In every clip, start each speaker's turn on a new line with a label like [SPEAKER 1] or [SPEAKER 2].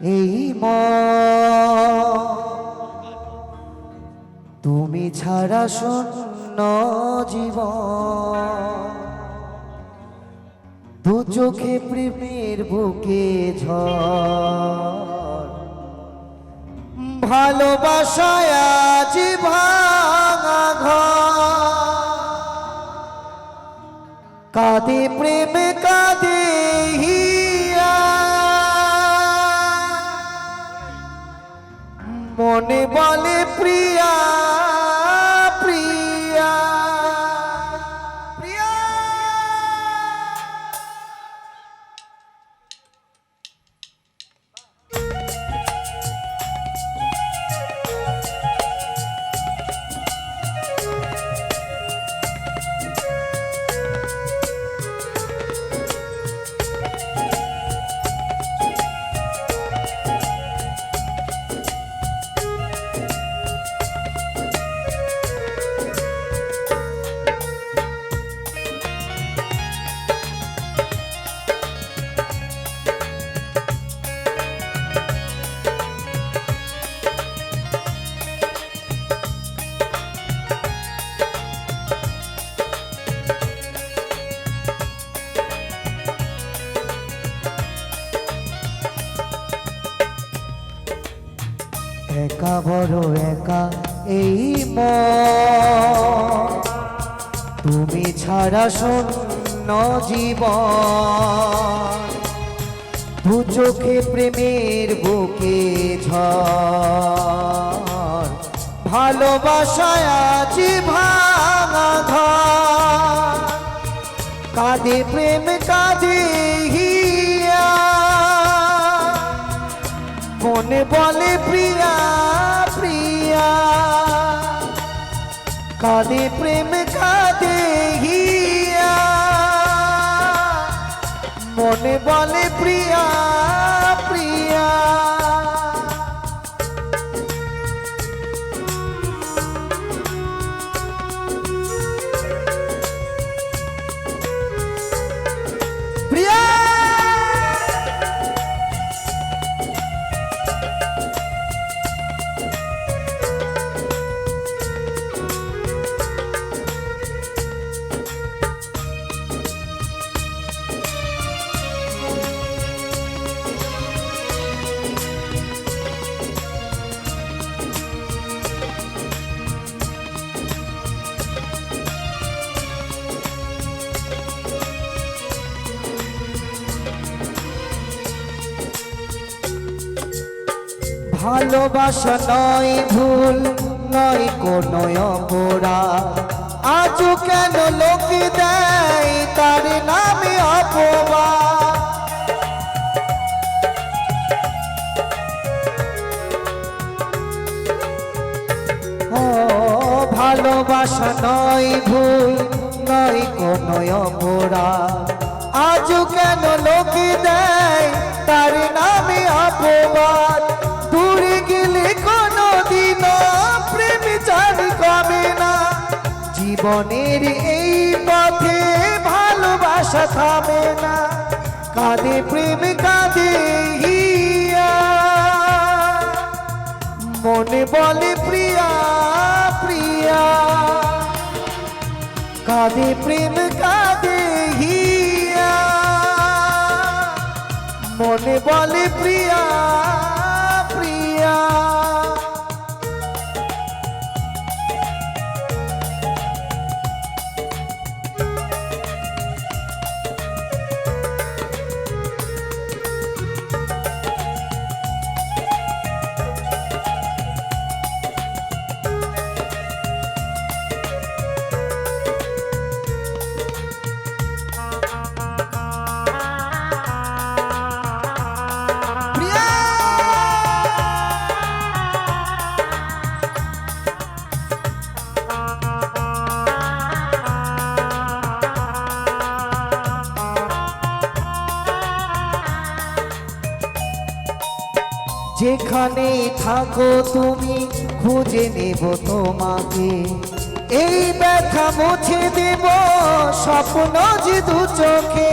[SPEAKER 1] এই ম তুমি ছাড়া শূন্য জীবন। দু চোখে প্রেমের বুকে ঝড়। ভালোবাসায় আজ ভাঙা কাঁদে প্রেম, কাঁদে মনে বলে প্রিয়া। একা, বড় একা, এই ম তুমি ছাড়া শূন্য জীবন। দু চোখে প্রেমের বুকে ঝড়। ভালোবাসায় আছি ভাঙা ঘর কাঁদে প্রেম, কাঁদে বলে প্রিয়া প্রিয়া কাঁদে প্রেম কাঁদে হিয়া মনে বলে প্রিয়া প্রিয়া ভালোবাসা নয় ভুল, নয় কোনো অপরাধ। আজও কেন লোক দেয় তার নামে অপবাদ? ভালোবাসা নয় ভুল, নয় কোনো অপরাধ। আজও কেন লোক দেয় তার নামে অপবাদ? জীবনের এই পথে ভালোবাসা থামে না। কাঁদে প্রেম, কাঁদে হিয়া। মনে বলে প্রিয়া প্রিয়া। কাঁদে প্রেম, কাঁদে হিয়া। মনে বলে প্রিয়া যেখানে থাকো তুমি, খুঁজে নেব তোমাকে। এই ব্যথা মুছে দেব স্বপ্ন যে দু চোখে।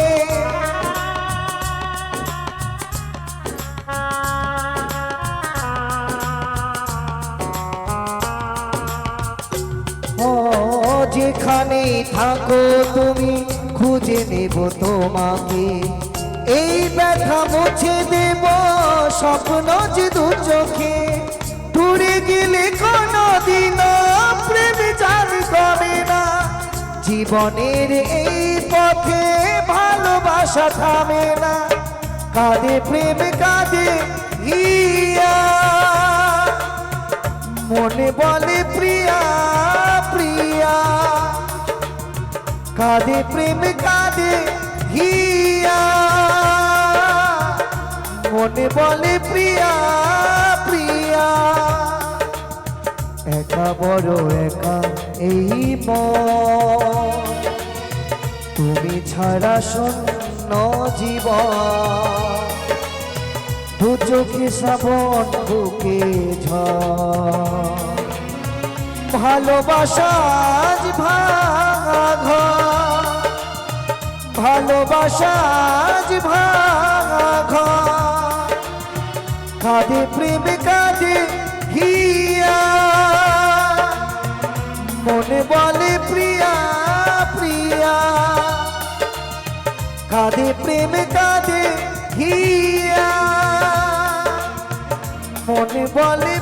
[SPEAKER 1] যেখানে থাকো তুমি, খুঁজে নেব তোমাকে। এই ব্যথা মুছে দেব, স্বপ্ন যে দু চোখে। টুরে গেলে কোনো দিন প্রেম জান করে না। জীবনের এই পথে ভালোবাসা থামে না। কাঁদে প্রেম, কাঁদে হিয়া মনে বলে প্রিয়া প্রিয়া। কাঁদে প্রেম, কাঁদে হিয়া মনে বলে, প্রিয়া প্রিয়া, একা বড় একা এই তুমি ছাড়া শূন্য জীবন। দু চোখে শ্রাবণ, বুকে ঝড়। ভালোবাসা আজ ভাঙা ভালোবাসা কাঁদে প্রেম কাঁদে হিয়া মনে বলে প্রিয়া প্রিয়া কাঁদে প্রেম কাঁদে হিয়া মনে বলে